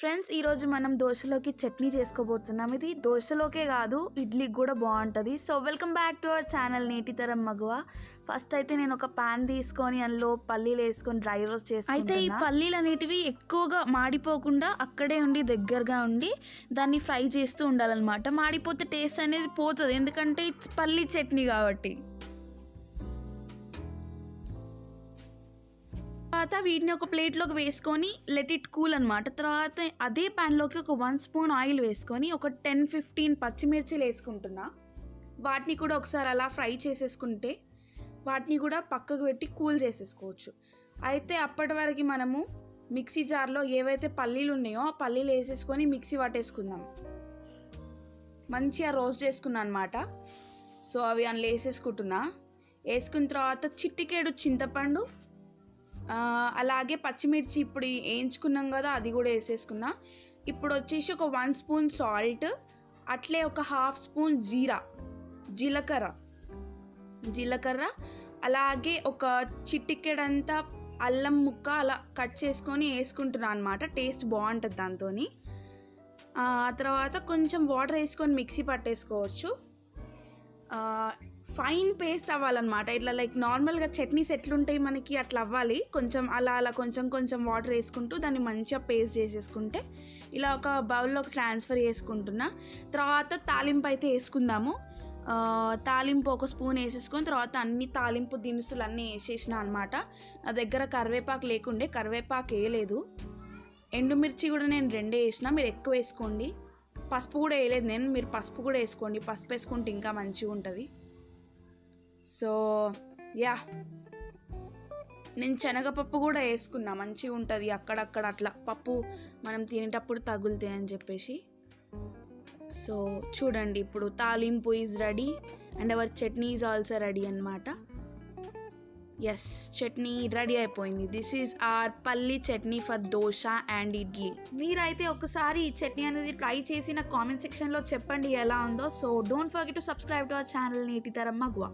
Friends ఈరోజు మనం దోశలోకి చట్నీ చేసుకోబోతున్నాం. ఇది దోశలోకే కాదు ఇడ్లీకి కూడా బాగుంటుంది. So welcome back to our channel నేటి తరం మగువ. ఫస్ట్ అయితే నేను ఒక పాన్ తీసుకొని అందులో పల్లీలు వేసుకొని డ్రై రోస్ట్ చేసి అయితే ఈ పల్లీలు అనేటివి ఎక్కువగా మాడిపోకుండా అక్కడే ఉండి దగ్గరగా ఉండి దాన్ని ఫ్రై చేస్తూ ఉండాలన్నమాట. మాడిపోతే టేస్ట్ అనేది పోతుంది. ఎందుకంటే ఇట్స్ పల్లీ చట్నీ కాబట్టి. తర్వాత వీటిని ఒక ప్లేట్లోకి వేసుకొని లెట్ ఇట్ కూల్ అనమాట తర్వాత అదే ప్యాన్లోకి ఒక వన్ స్పూన్ ఆయిల్ వేసుకొని ఒక టెన్ ఫిఫ్టీన్ పచ్చిమిర్చిలు వేసుకుంటున్నా. వాటిని కూడా ఒకసారి అలా ఫ్రై చేసేసుకుంటే వాటిని కూడా పక్కకు పెట్టి కూల్ చేసేసుకోవచ్చు. అయితే అప్పటి వరకు మనము మిక్సీ జార్లో ఏవైతే పల్లీలు ఉన్నాయో ఆ పల్లీలు వేసేసుకొని మిక్సీ పట్టేసుకుందాం. మంచిగా రోస్ట్ చేసుకున్నా అనమాట సో అవి అందులో వేసేసుకుంటున్నా. వేసుకున్న తర్వాత చిట్టికేడు చింతపండు అలాగే పచ్చిమిర్చి ఇప్పుడు వేయించుకున్నాం కదా అది కూడా వేసేసుకున్నా. ఇప్పుడు వచ్చేసి ఒక వన్ స్పూన్ సాల్ట్ అట్లే ఒక హాఫ్ స్పూన్ జీరా జీలకర్ర జీలకర్ర అలాగే ఒక చిట్టికెడంతా అల్లం ముక్క అలా కట్ చేసుకొని వేసుకుంటున్నాను అనమాట టేస్ట్ బాగుంటుంది దాంతో ఆ తర్వాత కొంచెం వాటర్ వేసుకొని మిక్సీ పట్టేసుకోవచ్చు. ఫైన్ పేస్ట్ అవ్వాలన్నమాట. ఇట్లా లైక్ నార్మల్గా చట్నీస్ ఎట్లుంటాయి మనకి అట్లా అవ్వాలి. కొంచెం అలా అలా కొంచెం కొంచెం వాటర్ వేసుకుంటూ దాన్ని మంచిగా పేస్ట్ చేసేసుకుంటే ఇలా ఒక బౌల్లోకి ట్రాన్స్ఫర్ చేసుకుంటున్నా. తర్వాత తాలింపు అయితే వేసుకుందాము. తాలింపు ఒక స్పూన్ వేసేసుకొని తర్వాత అన్ని తాలింపు దినుసులు అన్నీ వేసేసిన అనమాట నా దగ్గర కరివేపాకు లేకుండే కరివేపాకు వేయలేదు. ఎండుమిర్చి కూడా నేను రెండే వేసిన మీరు ఎక్కువ వేసుకోండి. పసుపు కూడా వేయలేదు నేను మీరు పసుపు కూడా వేసుకోండి. పసుపు వేసుకుంటే ఇంకా మంచిగా ఉంటుంది. So yeah. నేను శనగపప్పు కూడా వేసుకున్నా మంచిగా ఉంటుంది అక్కడక్కడ అట్లా. పప్పు మనం తినేటప్పుడు తగులుతాయి అని చెప్పేసి. సో చూడండి ఇప్పుడు తాలింపు is ready and our chutney is also ready అనమాట ఎస్ చట్నీ రెడీ అయిపోయింది. This is our palli chutney for dosa and idli. మీరైతే ఒకసారి ఈ చట్నీ అనేది ట్రై చేసి నా కామెంట్ సెక్షన్లో చెప్పండి ఎలా ఉందో. So don't forget to subscribe to our channel నేటి తరం మగువ